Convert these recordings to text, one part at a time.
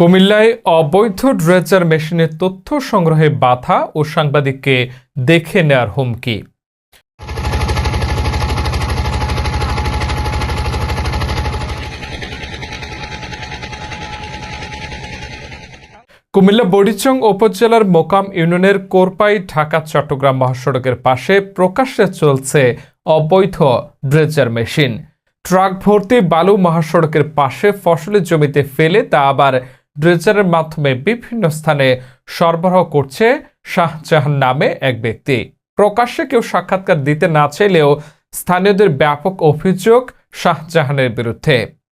কুমিল্লায় অবৈধ ড্রেজার মেশিনের তথ্য সংগ্রহে বাধা ও সাংবাদিককে দেখে নেয়ার হুমকি। কুমিল্লা বডিচং উপজেলার মোকাম ইউনিয়নের কোরপাই, ঢাকা, চট্টগ্রাম মহাসড়কের পাশে প্রকাশ্যে চলছে অবৈধ ড্রেজার মেশিন। ট্রাক ভর্তি বালু মহাসড়কের পাশে ফসলের জমিতে ফেলে তা আবার ড্রেজারের মাধ্যমে বিভিন্ন স্থানে সরবরাহ করছে শাহজাহান নামে এক ব্যক্তি। প্রকাশ্যে কেউ সাক্ষাৎকার দিতে না চাইলেও স্থানীয়দের ব্যাপক অভিযোগ শাহজাহানের বিরুদ্ধে।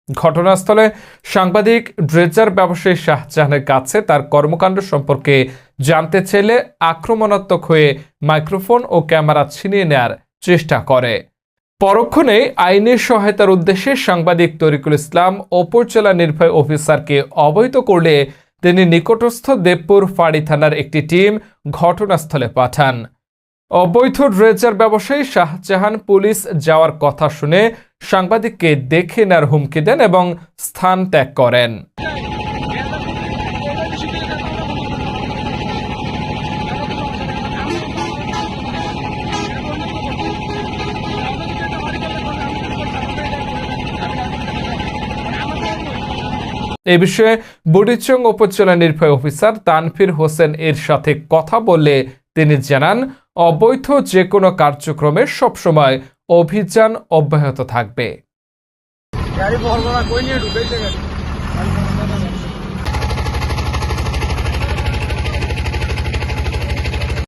ঘটনাস্থলে সাংবাদিক ড্রেজার ব্যবসায়ী শাহজাহানের কাছে তার কর্মকাণ্ড সম্পর্কে জানতে চাইলে আক্রমণাত্মক হয়ে মাইক্রোফোন ও ক্যামেরা ছিনিয়ে নেয়ার চেষ্টা করে। পরক্ষণে আইনের সহায়তার উদ্দেশ্যে সাংবাদিক তরিকুল ইসলাম উপজেলা নির্বাহী অফিসারকে অবহিত করলে তিনি নিকটস্থ দেবপুর ফাঁড়ি থানার একটি টিম ঘটনাস্থলে পাঠান। অবৈধ ড্রেজার ব্যবসায়ী শাহজাহান পুলিশ যাওয়ার কথা শুনে সাংবাদিককে দেখে নেওয়ার হুমকি দেন এবং স্থান ত্যাগ করেন। এ বিষয়ে বুড়িচং উপজেলা নির্বাহী অফিসার তানফির হোসেন এর সাথে কথা বলে তিনি জানান, অবৈধ যে কোনো কার্যক্রমে সবসময় অভিযান অব্যাহত থাকবে।